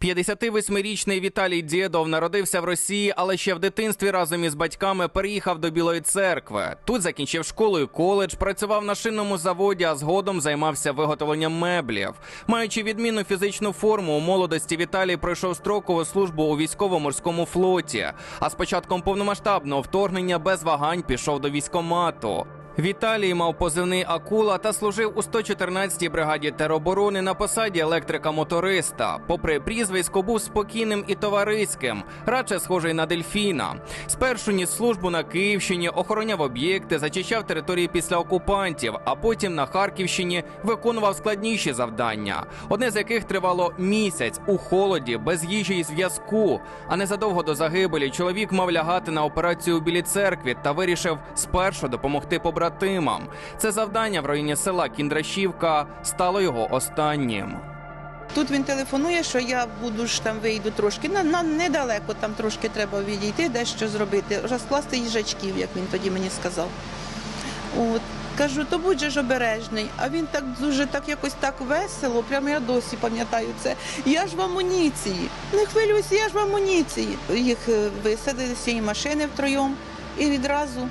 58-річний Віталій Дєдов народився в Росії, але ще в дитинстві разом із батьками переїхав до Білої церкви. Тут закінчив школу і коледж, працював на шинному заводі, а згодом займався виготовленням меблів. Маючи відмінну фізичну форму, у молодості Віталій пройшов строкову службу у військово-морському флоті. А з початком повномасштабного вторгнення без вагань пішов до військомату. Віталій мав позивний Акула та служив у 114-й бригаді тероборони на посаді електрика-моториста. Попри прізвисько, був спокійним і товариським, радше схожий на дельфіна. Спершу ніс службу на Київщині, охороняв об'єкти, зачищав території після окупантів, а потім на Харківщині виконував складніші завдання, одне з яких тривало місяць у холоді, без їжі і зв'язку. А незадовго до загибелі чоловік мав лягати на операцію у Білій церкві та вирішив спершу допомогти побратимам. Це завдання в районі села Кіндрашівка стало його останнім. Тут він телефонує, що я буду ж там вийду трошки. На, на недалеко там трошки треба відійти, дещо зробити, розкласти їжачків, як він тоді мені сказав. От. Кажу, то будь же ж обережний. А він так дуже так якось так весело, прямо я досі пам'ятаю це. Я ж в амуніції. Не хвилюйся, я ж в амуніції. Їх е, висадили з цієї машини втроєм і відразу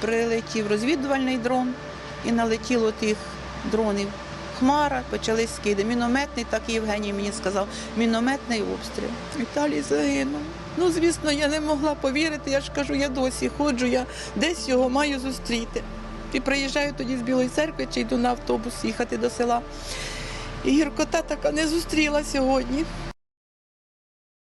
прилетів розвідувальний дрон і налетіло тих дронів. Хмара, почали скиди. Мінометний, так і Євгеній мені сказав, мінометний обстріл. Віталій загинув. Ну, звісно, я не могла повірити. Я ж кажу, я досі ходжу, я десь його маю зустріти. І приїжджаю тоді з Білої церкви чи йду на автобус їхати до села. І гіркота така не зустріла сьогодні.